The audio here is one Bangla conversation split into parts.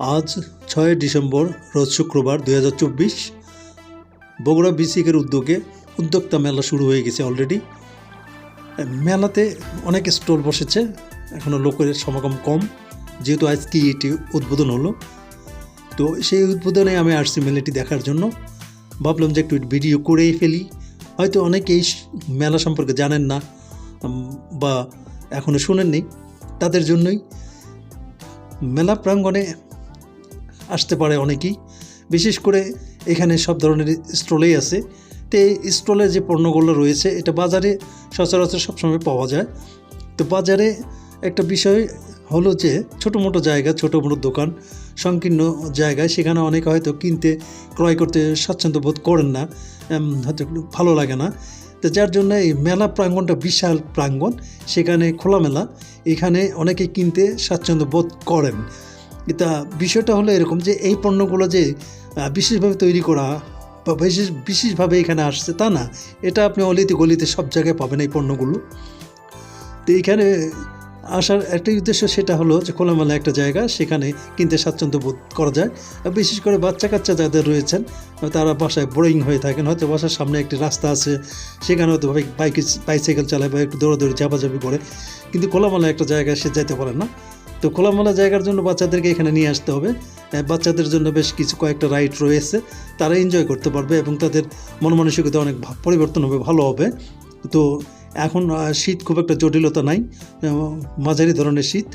আজ ছয় ডিসেম্বর, রোজ শুক্রবার দুই হাজার চব্বিশ। বগুড়া বিসিকের উদ্যোগে উদ্যোক্তা মেলা শুরু হয়ে গেছে অলরেডি মেলাতে অনেক স্টল বসেছে এখনও লোকের সমাগম কম, যেহেতু আজকে এটি উদ্বোধন হলো। তো সেই উদ্বোধনে আমি আসছি মেলাটি দেখার জন্য ভাবলাম যে একটু ভিডিও করেই ফেলি। হয়তো অনেকেই স- মেলা সম্পর্কে জানেন না বা এখনও শোনেননি। তাদের জন্যই মেলা প্রাঙ্গণে আসতে পারে অনেকেই। বিশেষ করে এখানে সব ধরনের স্টলেই আছে। তো এই স্টলে যে পণ্যগুলো রয়েছে, এটা বাজারে সচরাচর সবসময় পাওয়া যায়। তো বাজারে একটা বিষয় হলো যে ছোটো মোটো জায়গা ছোটো মোটো দোকান, সংকীর্ণ জায়গায় সেখানে অনেকে হয়তো কিনতে, ক্রয় করতে স্বাচ্ছন্দ্য বোধ করেন না হয়তো ভালো লাগে না। তো যার জন্য এই মেলা প্রাঙ্গণটা বিশাল প্রাঙ্গণ, সেখানে খোলামেলা, এখানে অনেকে কিনতে স্বাচ্ছন্দ্য বোধ করেন। তা বিষয়টা হলো এরকম যে এই পণ্যগুলো যে বিশেষভাবে তৈরি করা বা বিশেষ, বিশেষভাবে এখানে আসছে তা না। এটা আপনি অলিতে গলিতে সব জায়গায় পাবেন এই পণ্যগুলো। তো এইখানে আসার একটাই উদ্দেশ্য সেটা হলো যে খোলামেলা একটা জায়গা, সেখানে কিনতে স্বাচ্ছন্দ্য বোধ করা যায়। আর বিশেষ করে বাচ্চা কাচ্চা যাদের রয়েছেন, তারা বাসায় বোরিং হয়ে থাকেন। হয়তো বাসার সামনে একটি রাস্তা আছে, সেখানে হয়তো বাইক বাইসাইকেল চালায় বা একটু দৌড়াদৌড়ি চাপাচাপি করে। কিন্তু খোলামেলা একটা জায়গায় সে যেতে পারে না। তো খোলামেলা জায়গার জন্য বাচ্চাদেরকে এখানে নিয়ে আসতে হবে। বাচ্চাদের জন্য বেশ কিছু কয়েকটা রাইড রয়েছে। তারা এনজয় করতে পারবে এবং তাদের মন মানসিকতা অনেক পরিবর্তন হবে, ভালো হবে। তো এখন শীত খুব একটা জটিলতা নাই মাঝারি ধরনের শীত।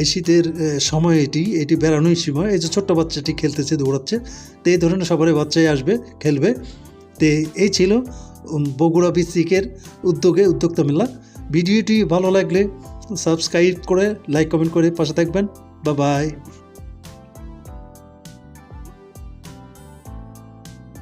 এই শীতের সময় এটি এটি বেড়ানোই সময়। এই যে ছোট্ট বাচ্চাটি খেলতেছে, দৌড়াচ্ছে, তো এই ধরনের সবারই বাচ্চাই আসবে, খেলবে। তো এই ছিল বগুড়া বিসিকের উদ্যোগে উদ্যোক্তা মেলা ভিডিওটি ভালো লাগলে সাবস্ক্রাইব করে লাইক কমেন্ট করে পাশে থাকবেন। বা বাই